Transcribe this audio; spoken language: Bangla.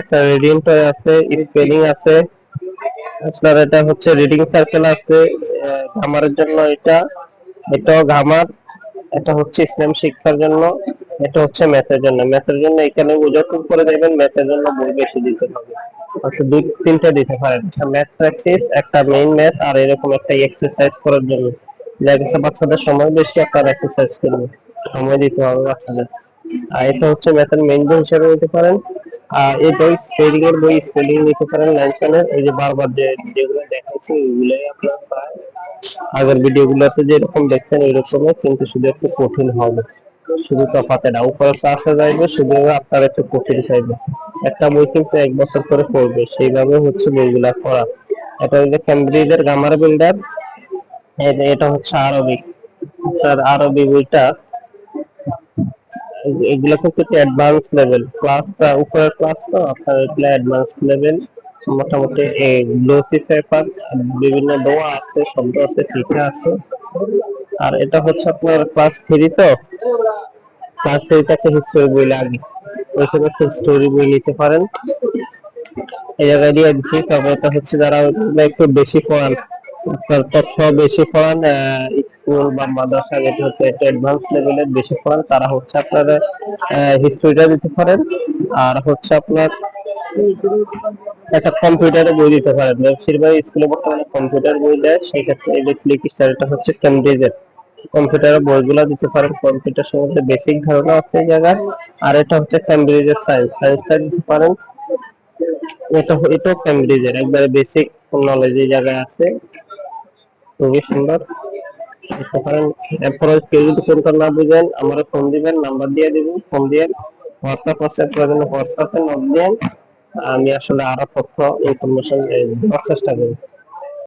একটা রিডিং টয় আছে স্পেলিং আছে। আপনার এটা হচ্ছে রিডিং সার্কেল আছে ঘামারের জন্য এটা। এটাও ঘামার এটা হচ্ছে ইসলাম শিক্ষার জন্য, এটা হচ্ছে ম্যাথের জন্য। ম্যাথের জন্য এখানে যতটুকু করে দেবেন ম্যাথের জন্য বই বেশি দিতে হবে। আচ্ছা দুই, তিনটা দিতে পারেন। ম্যাথ প্র্যাকটিস একটা মেইন ম্যাথ আর এরকম একটা এক্সারসাইজ করার জন্য। দেখা বাচ্চাদের সময় বেশি আপনার এক্সারসাইজ করবে সময় দিতে হবে বাচ্চাদের। আর এটা হচ্ছে ম্যাথের মেইন হিসেবে নিতে পারেন। এই বই স্পেলিং এর বই স্পেলিং নিতে পারেন লাইনসনের এই যে বারবার যে যেগুলো দেখাচ্ছি ওইগুলোই আপনার আগের ভিডিওগুলোতে যেরকম দেখছেন, ওইরকমই, কিন্তু শুধু একটু কঠিন হবে। শুধু তফাতে না উপরে ক্লাসে যাইবে, শুধু আপনার একটু কঠিন চাইবে। একটা বই কিন্তু এক বছর করে পড়বে, সেইভাবে হচ্ছে বইগুলা পড়া। এটা হচ্ছে ক্যামব্রিজের গামার বিল্ডার এটা হচ্ছে আরবিক স্যার আরবি বইটা এগুলো কিন্তু অ্যাডভান্স লেভেল ক্লাস উপরের ক্লাস তো, আপনার এগুলো অ্যাডভান্স লেভেল মোটামুটি এই গ্লোসি পেপার বিভিন্ন দোয়া আছে, শব্দ আছে টিকা আছে। আর এটা হচ্ছে আপনার ক্লাস থ্রি তো। ক্লাস থ্রিতে একটা হিস্টোরি বই লাগে। ওই সময় স্টোরি বই নিতে পারেন। এই জায়গায় দিয়ে দিচ্ছি, তবে এটা হচ্ছে যারা একটু বেশি পড়ান আপনার তথ্য বেশি আহ, স্কুল বা মাদ্রাসা যেটা হচ্ছে একটু অ্যাডভান্স লেভেলের বেশি পড়ান তারা হচ্ছে আপনার হিস্ট্রিটা দিতে পারেন আর হচ্ছে আপনার একটা কম্পিউটারে বই দিতে পারেন। বেশিরভাগ স্কুলে বর্তমানে কম্পিউটার বই দেয় সেই ক্ষেত্রে এই যে ক্লিক হচ্ছে কেমব্রিজের কম্পিউটারের বইগুলো দিতে পারেন কম্পিউটার সম্বন্ধে বেসিক ধারণা আছে এই জায়গায় আর এটা হচ্ছে কেমব্রিজের সায়েন্স সায়েন্সটা দিতে পারেন। এটা এটাও কেমব্রিজের একবারে বেসিক নলেজ এই জায়গায় আছে। খুবই সুন্দর। এরপরে কেউ যদি কোনটা না বুঝেন, আমার ফোন দিবেন নাম্বার দিয়ে দিবেন ফোন দিয়ে হোয়াটসঅ্যাপ আছে, প্রয়োজনে হোয়াটসঅ্যাপে নক দেন আমি আসলে আরও তথ্য ইনফরমেশন দেওয়ার চেষ্টা করি